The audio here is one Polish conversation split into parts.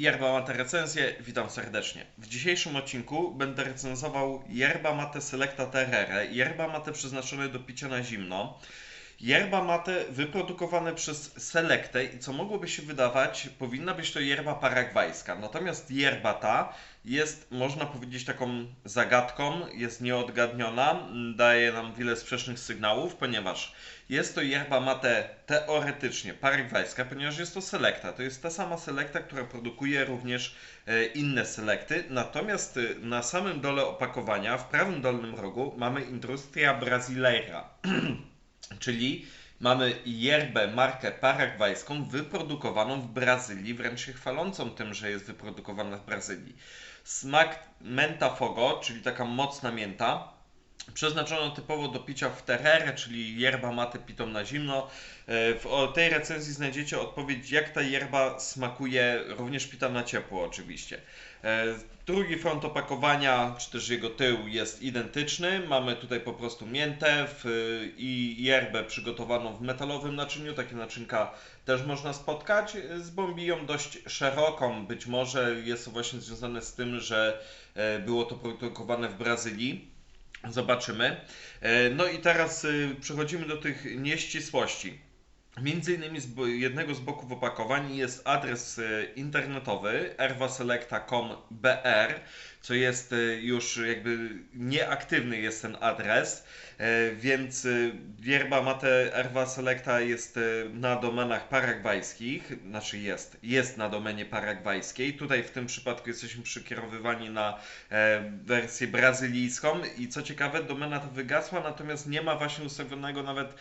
Yerba Mate Recenzje, witam serdecznie. W dzisiejszym odcinku będę recenzował Yerba Mate Selecta Terere, Yerba Mate przeznaczone do picia na zimno. Yerba mate wyprodukowane przez Selectę i co mogłoby się wydawać, powinna być to yerba paragwajska. Natomiast yerba ta jest, można powiedzieć, taką zagadką, jest nieodgadniona, daje nam wiele sprzecznych sygnałów, ponieważ jest to yerba mate teoretycznie paragwajska, ponieważ jest to Selecta. To jest ta sama Selecta, która produkuje również e, inne selekty. Natomiast e, na samym dole opakowania, w prawym dolnym rogu, mamy Industria Brasileira. Czyli mamy yerbę, markę paragwajską, wyprodukowaną w Brazylii, wręcz się chwalącą tym, że jest wyprodukowana w Brazylii. Smak menta fogo, czyli taka mocna mięta, przeznaczono typowo do picia w tererę, czyli yerba mate pitą na zimno. E, w tej recenzji znajdziecie odpowiedź, jak ta yerba smakuje, również pita na ciepło oczywiście. E, drugi front opakowania, czy też jego tył jest identyczny. Mamy tutaj po prostu miętę i yerbę przygotowaną w metalowym naczyniu. Takie naczynka też można spotkać. Z bombiją dość szeroką. Być może jest to właśnie związane z tym, że e, było to produkowane w Brazylii. Zobaczymy. E, no i teraz przechodzimy do tych nieścisłości. Między innymi z jednego z boków opakowań jest adres e, internetowy erwaselecta.com.br, co jest e, już jakby nieaktywny jest ten adres. E, więc e, Mate Erwa Selecta jest na domenach paragwajskich, znaczy jest, jest na domenie paragwajskiej. Tutaj w tym przypadku jesteśmy przekierowywani na wersję brazylijską i co ciekawe, domena ta wygasła, natomiast nie ma właśnie ustawionego nawet,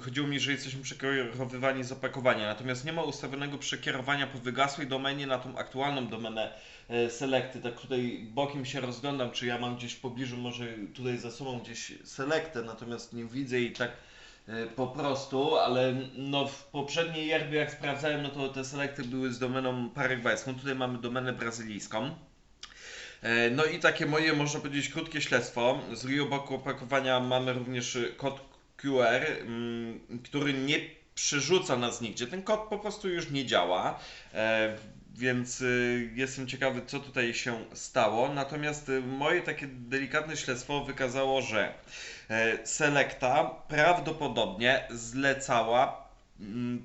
chodziło mi, że jesteśmy przekierowywani z opakowania, natomiast nie ma ustawionego przekierowania po wygasłej domenie na tą aktualną domenę selekty. Tak tutaj bokiem się rozglądam, czy ja mam gdzieś w pobliżu, może tutaj za sobą gdzieś selektę, natomiast nie widzę jej tak e, po prostu, ale no w poprzedniej yerbie jak sprawdzałem, no to te selekty były z domeną paragwajską, tutaj mamy domenę brazylijską. E, no i takie moje, można powiedzieć, krótkie śledztwo. Z boku opakowania mamy również kod QR, mm, który nie przerzuca nas nigdzie. Ten kod po prostu już nie działa. Więc y, jestem ciekawy, co tutaj się stało. Natomiast y, moje takie delikatne śledztwo wykazało, że e, Selecta prawdopodobnie zlecała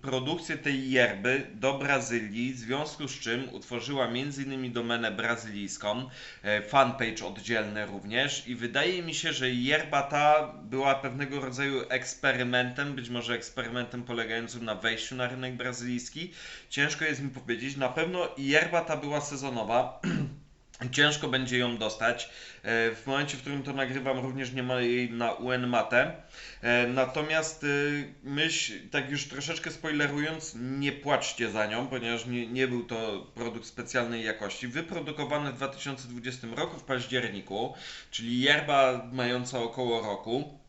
produkcję tej yerby do Brazylii, w związku z czym utworzyła m.in. domenę brazylijską, e, fanpage oddzielny również i wydaje mi się, że yerba ta była pewnego rodzaju eksperymentem, być może eksperymentem polegającym na wejściu na rynek brazylijski. Ciężko jest mi powiedzieć, na pewno yerba ta była sezonowa. Ciężko będzie ją dostać. E, w momencie, w którym to nagrywam, również nie ma jej na UN Mate. E, natomiast y, myśl, tak już troszeczkę spoilerując, nie płaczcie za nią, ponieważ nie, nie był to produkt specjalnej jakości. Wyprodukowany w 2020 roku w październiku, czyli yerba mająca około roku.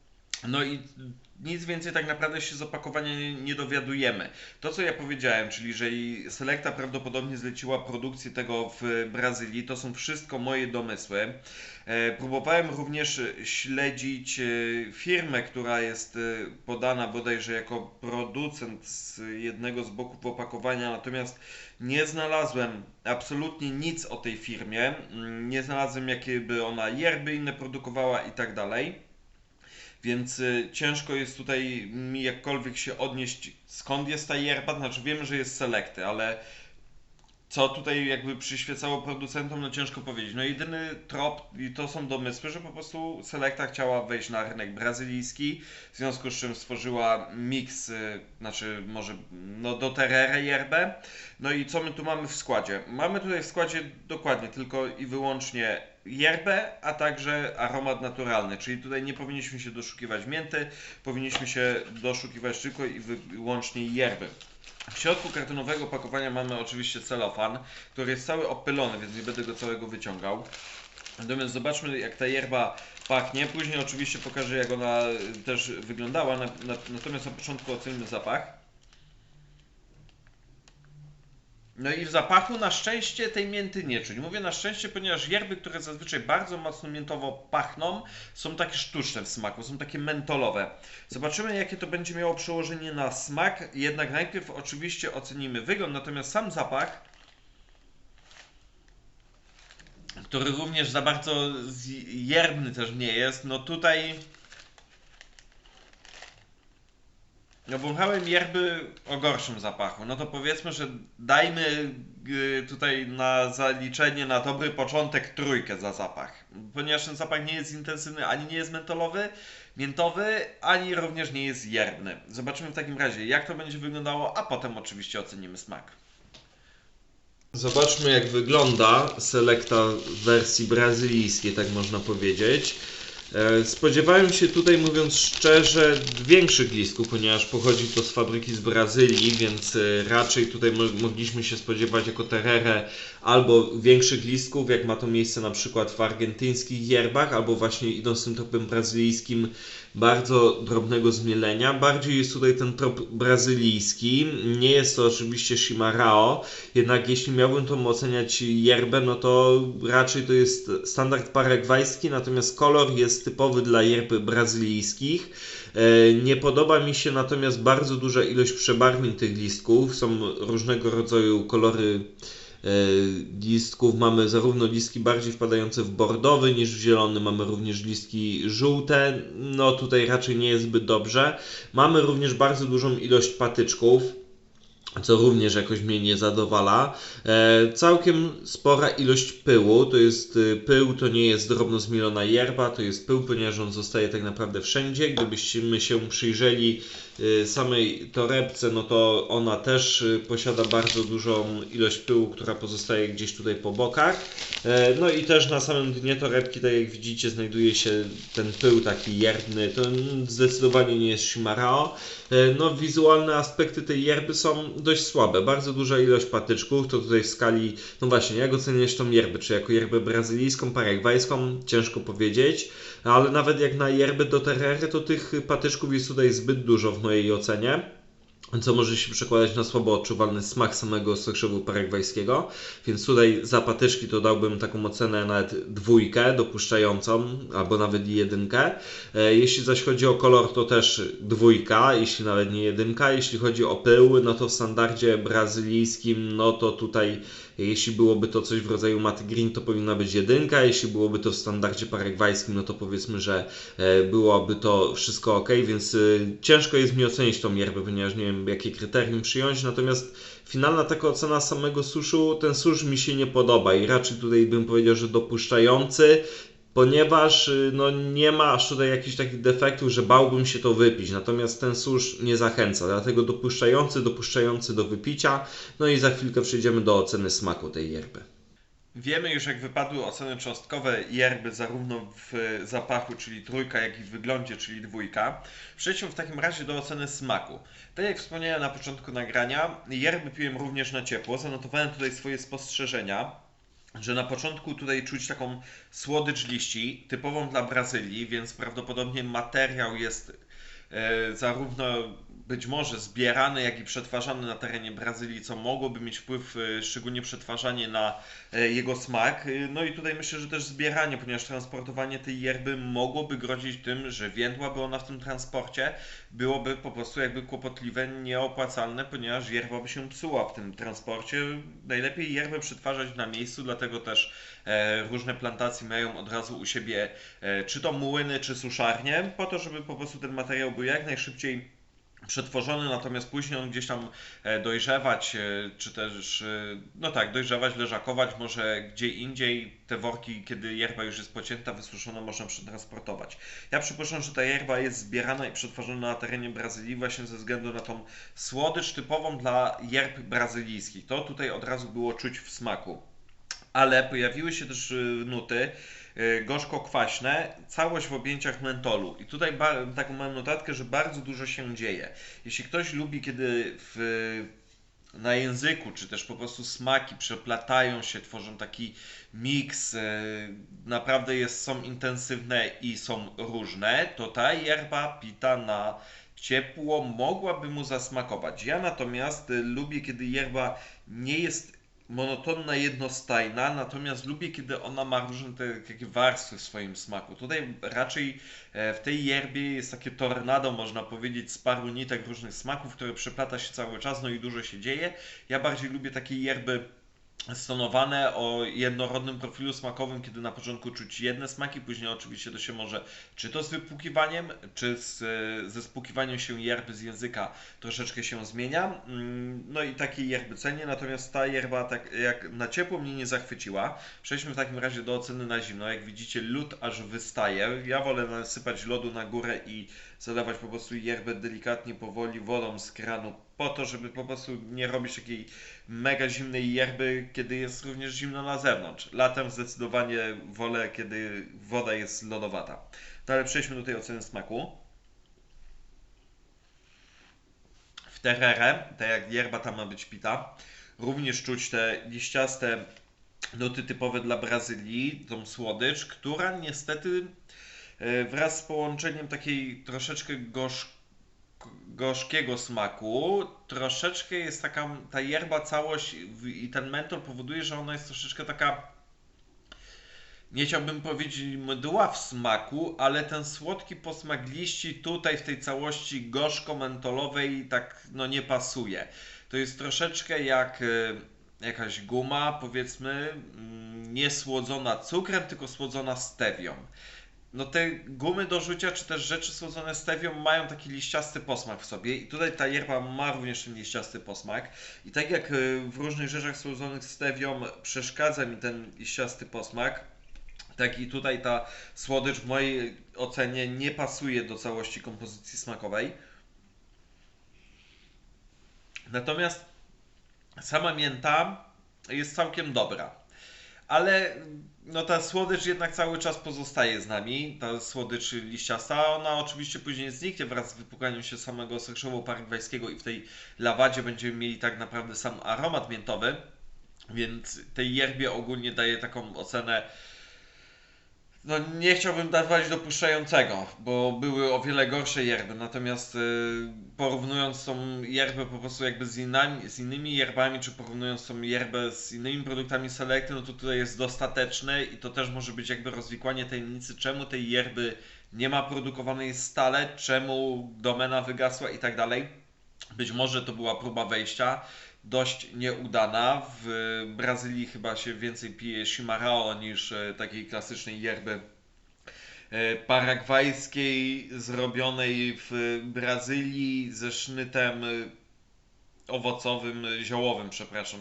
No i nic więcej tak naprawdę się z opakowania nie, dowiadujemy. To, co ja powiedziałem, czyli że Selecta prawdopodobnie zleciła produkcję tego w Brazylii, to są wszystko moje domysły. E, próbowałem również śledzić e, firmę, która jest e, podana bodajże jako producent z jednego z boków opakowania, natomiast nie znalazłem absolutnie nic o tej firmie. Mm, nie znalazłem, jakie by ona yerby inne produkowała i tak dalej. Więc y, ciężko jest tutaj mi jakkolwiek się odnieść, skąd jest ta yerba. Znaczy wiemy, że jest selekty, ale co tutaj jakby przyświecało producentom, no ciężko powiedzieć. No jedyny trop i to są domysły, że po prostu Selecta chciała wejść na rynek brazylijski, w związku z czym stworzyła miks, y, znaczy może no do Terere yerbę. No i co my tu mamy w składzie? Mamy tutaj w składzie dokładnie tylko i wyłącznie yerbę, a także aromat naturalny, czyli tutaj nie powinniśmy się doszukiwać mięty, powinniśmy się doszukiwać tylko i wyłącznie yerby. W środku kartonowego opakowania mamy oczywiście celofan, który jest cały opylony, więc nie będę go całego wyciągał. Natomiast zobaczmy jak ta yerba pachnie. Później oczywiście pokażę jak ona też wyglądała, natomiast na początku ocenimy zapach. No i w zapachu na szczęście tej mięty nie czuć. Mówię na szczęście, ponieważ yerby, które zazwyczaj bardzo mocno miętowo pachną, są takie sztuczne w smaku, są takie mentolowe. Zobaczymy, jakie to będzie miało przełożenie na smak. Jednak najpierw oczywiście ocenimy wygląd, natomiast sam zapach który również za bardzo jerbny też nie jest. No tutaj no wąchałem yerby o gorszym zapachu. No to powiedzmy, że dajmy y, tutaj na zaliczenie na dobry początek trójkę za zapach. Ponieważ ten zapach nie jest intensywny, ani nie jest mentolowy, miętowy, ani również nie jest yerbny. Zobaczymy w takim razie, jak to będzie wyglądało, a potem oczywiście ocenimy smak. Zobaczmy jak wygląda selekta w wersji brazylijskiej, tak można powiedzieć. E, spodziewałem się tutaj, mówiąc szczerze, większych listków, ponieważ pochodzi to z fabryki z Brazylii, więc e, raczej tutaj mogliśmy się spodziewać jako tererę albo większych listków, jak ma to miejsce na przykład w argentyńskich yerbach, albo właśnie idąc tym tropem brazylijskim, bardzo drobnego zmielenia. Bardziej jest tutaj ten trop brazylijski. Nie jest to oczywiście Shimarao, jednak jeśli miałbym to oceniać yerbę, no to raczej to jest standard paragwajski, natomiast kolor jest typowy dla yerb brazylijskich. E, nie podoba mi się natomiast bardzo duża ilość przebarwień tych listków. Są różnego rodzaju kolory listków. Mamy zarówno listki bardziej wpadające w bordowy niż w zielony, mamy również listki żółte. No tutaj raczej nie jest zbyt dobrze. Mamy również bardzo dużą ilość patyczków co również jakoś mnie nie zadowala. E, całkiem spora ilość pyłu, to jest e, pył, to nie jest drobno zmielona yerba, to jest pył, ponieważ on zostaje tak naprawdę wszędzie. Gdybyśmy się przyjrzeli Y, samej torebce, no to ona też y, posiada bardzo dużą ilość pyłu, która pozostaje gdzieś tutaj po bokach. E, no i też na samym dnie torebki, tak jak widzicie, znajduje się ten pył taki jerdny. To zdecydowanie nie jest Shimarao. E, no wizualne aspekty tej yerby są dość słabe. Bardzo duża ilość patyczków, to tutaj w skali, no właśnie, jak oceniasz tą yerbę? Czy jako yerbę brazylijską, paragwajską? Ciężko powiedzieć ale nawet jak na yerby do terrery, to tych patyczków jest tutaj zbyt dużo w mojej ocenie co może się przekładać na słabo odczuwalny smak samego sokrzewu paragwajskiego, więc tutaj za patyczki to dałbym taką ocenę nawet dwójkę dopuszczającą, albo nawet jedynkę. E, jeśli zaś chodzi o kolor, to też dwójka, jeśli nawet nie jedynka. Jeśli chodzi o pył, no to w standardzie brazylijskim, no to tutaj jeśli byłoby to coś w rodzaju maty green, to powinna być jedynka. Jeśli byłoby to w standardzie paragwajskim, no to powiedzmy, że e, byłoby to wszystko ok, więc e, ciężko jest mi ocenić tą yerbę, ponieważ nie wiem jakie kryterium przyjąć. Natomiast finalna taka ocena samego suszu, ten susz mi się nie podoba i raczej tutaj bym powiedział, że dopuszczający ponieważ y, no, nie ma aż tutaj jakichś takich defektów, że bałbym się to wypić. Natomiast ten susz nie zachęca, dlatego dopuszczający, dopuszczający do wypicia. No i za chwilkę przejdziemy do oceny smaku tej yerby. Wiemy już, jak wypadły oceny cząstkowe yerby, zarówno w zapachu, czyli trójka, jak i w wyglądzie, czyli dwójka. Przejdźmy w takim razie do oceny smaku. Tak jak wspomniałem na początku nagrania, yerby piłem również na ciepło. Zanotowałem tutaj swoje spostrzeżenia że na początku tutaj czuć taką słodycz liści, typową dla Brazylii, więc prawdopodobnie materiał jest e, zarówno być może zbierany, jak i przetwarzany na terenie Brazylii, co mogłoby mieć wpływ, e, szczególnie przetwarzanie na e, jego smak. E, no i tutaj myślę, że też zbieranie, ponieważ transportowanie tej yerby mogłoby grozić tym, że więdłaby ona w tym transporcie, byłoby po prostu jakby kłopotliwe, nieopłacalne, ponieważ yerba by się psuła w tym transporcie. Najlepiej yerbę przetwarzać na miejscu, dlatego też różne plantacje mają od razu u siebie czy to młyny, czy suszarnie, po to, żeby po prostu ten materiał był jak najszybciej przetworzony, natomiast później on gdzieś tam e, dojrzewać, e, czy też, e, no tak, dojrzewać, leżakować, może gdzie indziej te worki, kiedy yerba już jest pocięta, wysuszona, można przetransportować. Ja przypuszczam, że ta yerba jest zbierana i przetworzona na terenie Brazylii właśnie ze względu na tą słodycz typową dla yerb brazylijskich. To tutaj od razu było czuć w smaku. Ale pojawiły się też nuty, gorzko-kwaśne, całość w objęciach mentolu. I tutaj taką mam notatkę, że bardzo dużo się dzieje. Jeśli ktoś lubi, kiedy w, na języku, czy też po prostu smaki przeplatają się, tworzą taki miks, y, naprawdę jest, są intensywne i są różne, to ta yerba pita na ciepło mogłaby mu zasmakować. Ja natomiast y, lubię, kiedy yerba nie jest monotonna, jednostajna, natomiast lubię, kiedy ona ma różne te, takie warstwy w swoim smaku. Tutaj raczej e, w tej yerbie jest takie tornado, można powiedzieć, z paru nitek różnych smaków, które przeplata się cały czas, no i dużo się dzieje. Ja bardziej lubię takie yerby stonowane o jednorodnym profilu smakowym, kiedy na początku czuć jedne smaki, później oczywiście to się może czy to z wypłukiwaniem, czy z, ze spłukiwaniem się yerby z języka troszeczkę się zmienia. Mm, No i takiej yerby cenię, natomiast ta yerba tak jak na ciepło mnie nie zachwyciła. Przejdźmy w takim razie do oceny na zimno. Jak widzicie lód aż wystaje. Ja wolę nasypać lodu na górę i zalewać po prostu yerbę delikatnie, powoli wodą z kranu po to, żeby po prostu nie robić takiej mega zimnej yerby, kiedy jest również zimno na zewnątrz. Latem zdecydowanie wolę, kiedy woda jest lodowata. No ale przejdźmy do tej oceny smaku. W tererę, tak jak yerba tam ma być pita, również czuć te liściaste nuty typowe dla Brazylii, tą słodycz, która niestety e, wraz z połączeniem takiej troszeczkę gorzkiej gorzkiego smaku. Troszeczkę jest taka ta yerba całość i ten mentol powoduje, że ona jest troszeczkę taka nie chciałbym powiedzieć mdła w smaku, ale ten słodki posmak liści tutaj w tej całości gorzko-mentolowej tak no nie pasuje. To jest troszeczkę jak e, jakaś guma, powiedzmy, mm, nie słodzona cukrem, tylko słodzona stewią. No te gumy do rzucia, czy też rzeczy słodzone stewią mają taki liściasty posmak w sobie i tutaj ta yerba ma również ten liściasty posmak i tak jak y, w różnych rzeczach słodzonych stewią przeszkadza mi ten liściasty posmak, tak i tutaj ta słodycz w mojej ocenie nie pasuje do całości kompozycji smakowej. Natomiast sama mięta jest całkiem dobra. Ale no ta słodycz jednak cały czas pozostaje z nami, ta słodycz liściasta, ona oczywiście później zniknie wraz z wypukaniem się samego sekrzowu paragwajskiego i w tej lawadzie będziemy mieli tak naprawdę sam aromat miętowy, więc tej yerbie ogólnie daję taką ocenę no nie chciałbym dawać dopuszczającego, bo były o wiele gorsze yerby, natomiast y, porównując tą yerbę po prostu jakby z, innymi, z innymi yerbami, czy porównując tą yerbę z innymi produktami Selecty, no to tutaj jest dostateczne i to też może być jakby rozwikłanie tajemnicy, czemu tej yerby nie ma produkowanej stale, czemu domena wygasła i tak dalej. Być może to była próba wejścia, dość nieudana. W Brazylii chyba się więcej pije Chimarao niż e, takiej klasycznej yerby e, paragwajskiej, zrobionej w Brazylii ze sznytem e, owocowym, ziołowym, przepraszam.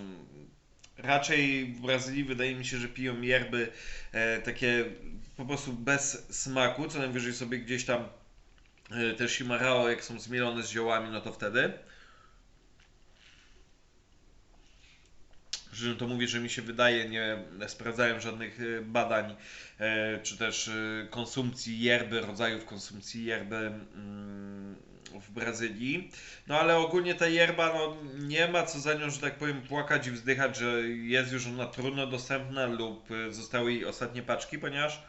Raczej w Brazylii wydaje mi się, że piją yerby takie po prostu bez smaku, co najwyżej sobie gdzieś tam e, te Chimarao, jak są zmielone z ziołami, no to wtedy. Że to mówię, że mi się wydaje, nie sprawdzałem żadnych e, badań, e, czy też e, konsumpcji yerby, rodzajów konsumpcji yerby mm, w Brazylii. No ale ogólnie ta yerba, no nie ma co za nią, że tak powiem, płakać i wzdychać, że jest już ona trudno dostępna lub zostały jej ostatnie paczki, ponieważ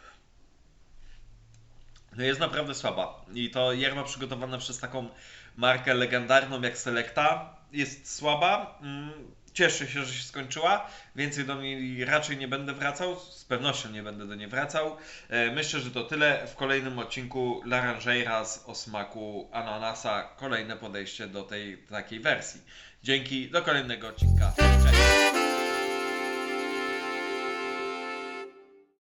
no jest naprawdę słaba. I to yerba przygotowana przez taką markę legendarną jak Selecta jest słaba. Mm, Cieszę się, że się skończyła. Więcej do niej raczej nie będę wracał. Z pewnością nie będę do niej wracał. E, Myślę, że to tyle. W kolejnym odcinku Laranjeiras o smaku ananasa. Kolejne podejście do tej takiej wersji. Dzięki, do kolejnego odcinka. Cześć!